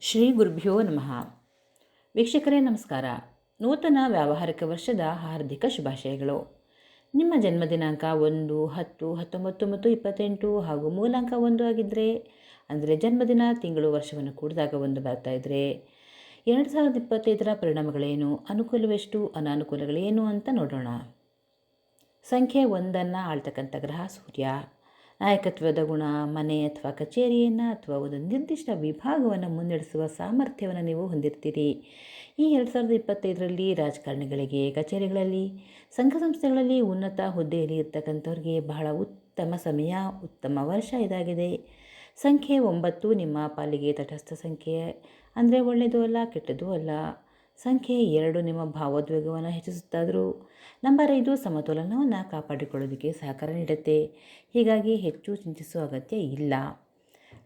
ಶ್ರೀ ಗುರುಭ್ಯೋ ನಮಃ. ವೀಕ್ಷಕರೇ, ನಮಸ್ಕಾರ. ನೂತನ ವ್ಯಾವಹಾರಿಕ ವರ್ಷದ ಹಾರ್ದಿಕ ಶುಭಾಶಯಗಳು. ನಿಮ್ಮ ಜನ್ಮ ದಿನಾಂಕ ಒಂದು, ಹತ್ತು, ಹತ್ತೊಂಬತ್ತು ಮತ್ತು ಇಪ್ಪತ್ತೆಂಟು ಹಾಗೂ ಮೂಲಾಂಕ ಒಂದು ಆಗಿದ್ದರೆ ಅಂದರೆ ಜನ್ಮದಿನ ತಿಂಗಳು, ವರ್ಷವನ್ನು ಕೂಡಿದಾಗ ಒಂದು ಬರ್ತಾ ಇದ್ದರೆ ಎರಡು ಸಾವಿರದ ಇಪ್ಪತ್ತೈದರ ಪರಿಣಾಮಗಳೇನು, ಅನುಕೂಲವೆಷ್ಟು, ಅನಾನುಕೂಲಗಳೇನು ಅಂತ ನೋಡೋಣ. ಸಂಖ್ಯೆ ಒಂದನ್ನು ಆಳ್ತಕ್ಕಂಥ ಗ್ರಹ ಸೂರ್ಯ. ನಾಯಕತ್ವದ ಗುಣ, ಮನೆ ಅಥವಾ ಕಚೇರಿಯನ್ನು ಅಥವಾ ಒಂದು ನಿರ್ದಿಷ್ಟ ವಿಭಾಗವನ್ನು ಮುನ್ನಡೆಸುವ ಸಾಮರ್ಥ್ಯವನ್ನು ನೀವು ಹೊಂದಿರ್ತೀರಿ. ಈ ಎರಡು ಸಾವಿರದ ಇಪ್ಪತ್ತೈದರಲ್ಲಿ ರಾಜಕಾರಣಿಗಳಿಗೆ, ಕಚೇರಿಗಳಲ್ಲಿ, ಸಂಘ ಸಂಸ್ಥೆಗಳಲ್ಲಿ ಉನ್ನತ ಹುದ್ದೆಯಲ್ಲಿ ಇರ್ತಕ್ಕಂಥವ್ರಿಗೆ ಬಹಳ ಉತ್ತಮ ಸಮಯ, ಉತ್ತಮ ವರ್ಷ ಇದಾಗಿದೆ. ಸಂಖ್ಯೆ ಒಂಬತ್ತು ನಿಮ್ಮ ಪಾಲಿಗೆ ತಟಸ್ಥ ಸಂಖ್ಯೆ. ಅಂದರೆ ಒಳ್ಳೆಯದು ಅಲ್ಲ, ಕೆಟ್ಟದ್ದು ಅಲ್ಲ. ಸಂಖ್ಯೆ ಎರಡು ನಿಮ್ಮ ಭಾವೋದ್ವೇಗವನ್ನು ಹೆಚ್ಚಿಸುತ್ತಾದರೂ ನಂಬರ್ ಐದು ಸಮತೋಲನವನ್ನು ಕಾಪಾಡಿಕೊಳ್ಳೋದಕ್ಕೆ ಸಹಕಾರ ನೀಡುತ್ತೆ. ಹೀಗಾಗಿ ಹೆಚ್ಚು ಚಿಂತಿಸುವ ಅಗತ್ಯ ಇಲ್ಲ.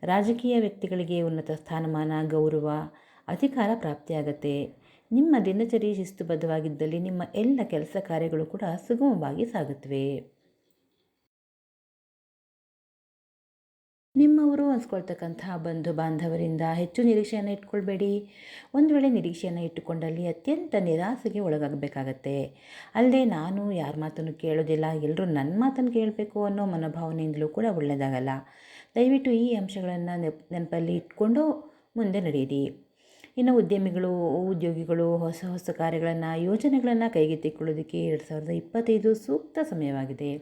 ರಾಜಕೀಯ ವ್ಯಕ್ತಿಗಳಿಗೆ ಉನ್ನತ ಸ್ಥಾನಮಾನ, ಗೌರವ, ಅಧಿಕಾರ ಪ್ರಾಪ್ತಿಯಾಗತ್ತೆ. ನಿಮ್ಮ ದಿನಚರಿ ಶಿಸ್ತುಬದ್ಧವಾಗಿದ್ದಲ್ಲಿ ನಿಮ್ಮ ಎಲ್ಲ ಕೆಲಸ ಕಾರ್ಯಗಳು ಕೂಡ ಸುಗಮವಾಗಿ ಸಾಗುತ್ತವೆ. ನಿಮ್ಮವರು ಅನ್ಸ್ಕೊಳ್ತಕ್ಕಂತಹ ಬಂಧು ಬಾಂಧವರಿಂದ ಹೆಚ್ಚು ನಿರೀಕ್ಷೆಯನ್ನು ಇಟ್ಕೊಳ್ಬೇಡಿ. ಒಂದು ವೇಳೆ ನಿರೀಕ್ಷೆಯನ್ನು ಇಟ್ಟುಕೊಂಡಲ್ಲಿ ಅತ್ಯಂತ ನಿರಾಸೆಗೆ ಒಳಗಾಗಬೇಕಾಗತ್ತೆ. ಅಲ್ಲದೆ ನಾನು ಯಾರ ಮಾತನ್ನು ಕೇಳೋದಿಲ್ಲ ಎಲ್ಲರೂ ನನ್ನ ಮಾತನ್ನು ಕೇಳಬೇಕು ಅನ್ನೋ ಮನೋಭಾವನೆಯಿಂದಲೂ ಕೂಡ ಒಳ್ಳೆಯದಾಗಲ್ಲ. ದಯವಿಟ್ಟು ಈ ಅಂಶಗಳನ್ನು ನೆಪ್, ನೆನಪಲ್ಲಿ ಇಟ್ಕೊಂಡು ಮುಂದೆ ನಡೆಯಿರಿ. ಇನ್ನು ಉದ್ಯಮಿಗಳು, ಉದ್ಯೋಗಿಗಳು ಹೊಸ ಹೊಸ ಕಾರ್ಯಗಳನ್ನು, ಯೋಜನೆಗಳನ್ನು ಕೈಗೆತ್ತಿಕೊಳ್ಳೋದಕ್ಕೆ ಎರಡು ಸಾವಿರದ ಇಪ್ಪತ್ತೈದು ಸೂಕ್ತ ಸಮಯವಾಗಿದೆ.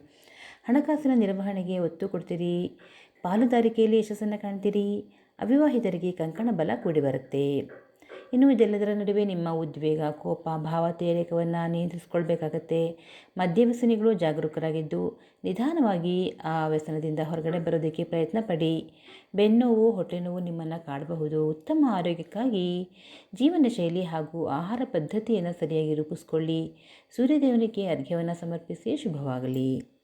ಹಣಕಾಸಿನ ನಿರ್ವಹಣೆಗೆ ಒತ್ತು ಕೊಡ್ತೀರಿ. ಪಾಲುದಾರಿಕೆಯಲ್ಲಿ ಯಶಸ್ಸನ್ನು ಕಾಣ್ತೀರಿ. ಅವಿವಾಹಿತರಿಗೆ ಕಂಕಣ ಬಲ ಕೂಡಿ ಬರುತ್ತೆ. ಇನ್ನು ಇದೆಲ್ಲದರ ನಡುವೆ ನಿಮ್ಮ ಉದ್ವೇಗ, ಕೋಪ ಭಾವೋದ್ರೇಕವನ್ನು ನಿಯಂತ್ರಿಸ್ಕೊಳ್ಬೇಕಾಗತ್ತೆ. ಮದ್ಯವ್ಯಸನಿಗಳು ಜಾಗರೂಕರಾಗಿದ್ದು ನಿಧಾನವಾಗಿ ಆ ವ್ಯಸನದಿಂದ ಹೊರಗಡೆ ಬರೋದಕ್ಕೆ ಪ್ರಯತ್ನ ಪಡಿ. ಬೆನ್ನೋವು ಹೊಟ್ಟೆ ನೋವು ನಿಮ್ಮನ್ನು ಕಾಡಬಹುದು. ಉತ್ತಮ ಆರೋಗ್ಯಕ್ಕಾಗಿ ಜೀವನ ಶೈಲಿ ಹಾಗೂ ಆಹಾರ ಪದ್ಧತಿಯನ್ನು ಸರಿಯಾಗಿ ರೂಪಿಸ್ಕೊಳ್ಳಿ. ಸೂರ್ಯದೇವನಿಗೆ ಅರ್ಘ್ಯವನ್ನು ಸಮರ್ಪಿಸಿ ಶುಭವಾಗಲಿ.